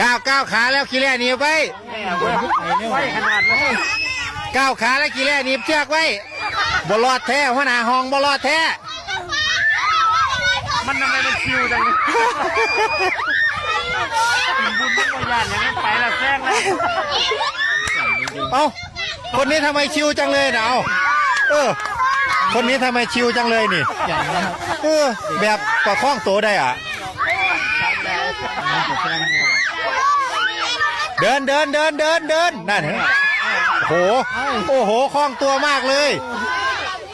ก้าวก้าวขาแล้วขี้แร่หนีบไว้ไว้ขนาดเลยก้าวขาแล้วขี้แร่หนีบเชือกไว้บรอดแท้หัวหน้าห้องบรอดแท้มันทำไมมันชิวจังเลยบุญบุญญาณอย่างนั้นไปแล้วแซงแล้วเอ้าคนนี้ทำไมชิวจังเลยนะเอาเออ คนนี้ทำไมชิวจังเลยนี่เออแบบประคองตัวได้อะ เดินเดินเดินเดินเดินนั่นเห็นไหมโอ้โหโอ้โหคล่องตัวมากเลย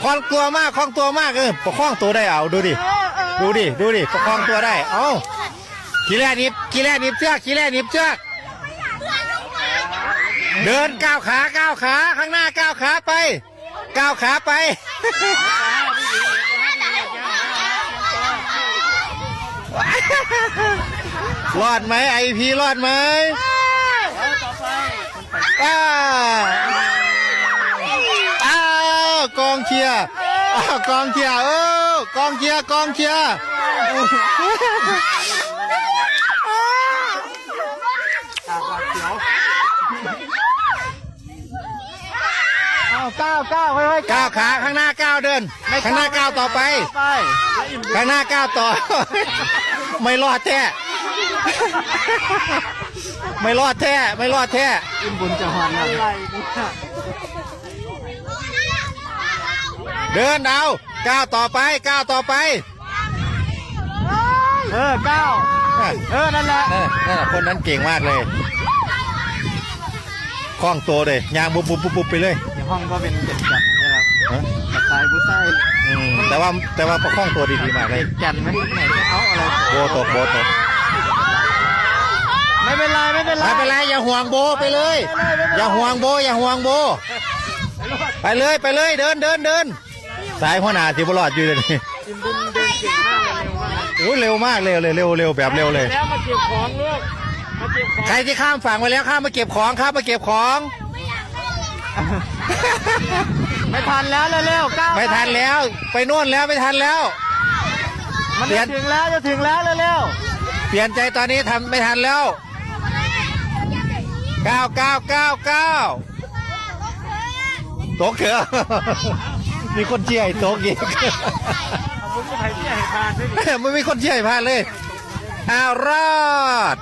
คล่องตัวมากคล่องตัวมากเออประคองตัวได้เอาดูดิดูดิดูดิประคองตัวได้เอ้ากีแรกนิบกีแรกนิบเชือกกีแรกนิบเชือกเดินก้าวขาก้าวขาข้างหน้าก้าวขาไปก้าวขาไป รอดไหมไอพีรอดไหมอ้าวอ้าวกองเชียร์อ้าวกองเชียร์เออกองเชียร์กองเชียร์ก้าวก้าวไว้ก้าวขาข้างหน้าาวเดิน ข้างหน้าก้าวต่อไป ไปข้างหน้าก้าวต่อ ไม่รอดแท้ ไม่รอดแท้ ไม่รอดแท้ อิ่มบุญจะหอนอะไรเนี่ยเดินเอาก้าวต่อไปก้าวต่อไป เออเก้าเออ นั่นแหละเออนั่นน่ะคนนั้นเก่งมากเลยคล่องตัวเลยยางบุบบุบบุบบุบไปเลยในห้องก็เป็นเจ็ดจันนี่ครับ ฮะสไตล์ผู้ใต้อืมแต่ว่าแต่ว่าประคองตัวดีๆมากเลยเจ็ดจันไหมไหนจะเอาอะไรโบตกโบตกไม่เป็นไรไม่เป็นไรไม่เป็นไรอย่าห่วงโบไปเลย อย่าห่วงโบ อย่าห่วงโบ ไปเลยไปเลยเดินเดินเดินสายหัวหน้าที่บลอดอยู่เลยนี่อิ่มบุญเดินเก่งมากเลยเร็วมากโอ้ยเร็วมากเลยเร็วเร็วเร็วแบบเร็วเลย แล้วมาเก็บของลูกมาเก็บของใครที่ข้ามฝั่งไปแล้วข้ามมาเก็บของข้ามมาเก็บของ ไม่ทันแล้วเร็วๆก้าวไม่ทันแล้ว ไปโน่นแล้วไม่ทันแล้ว มันเปลี่ยจะน ถึงแล้วจะถึงแล้วเร็วเปลี่ยนใจตอนนี้ทำไม่ทันแล้วเก้าเก้าเก้าเก้าตกเถอะมีคนเชียร์ให้ตกอีก ๆผมจะไปที่ไหนทานด้วยดิไม่มีคนเชียร์ให้พลาดเลยอ้าวรอด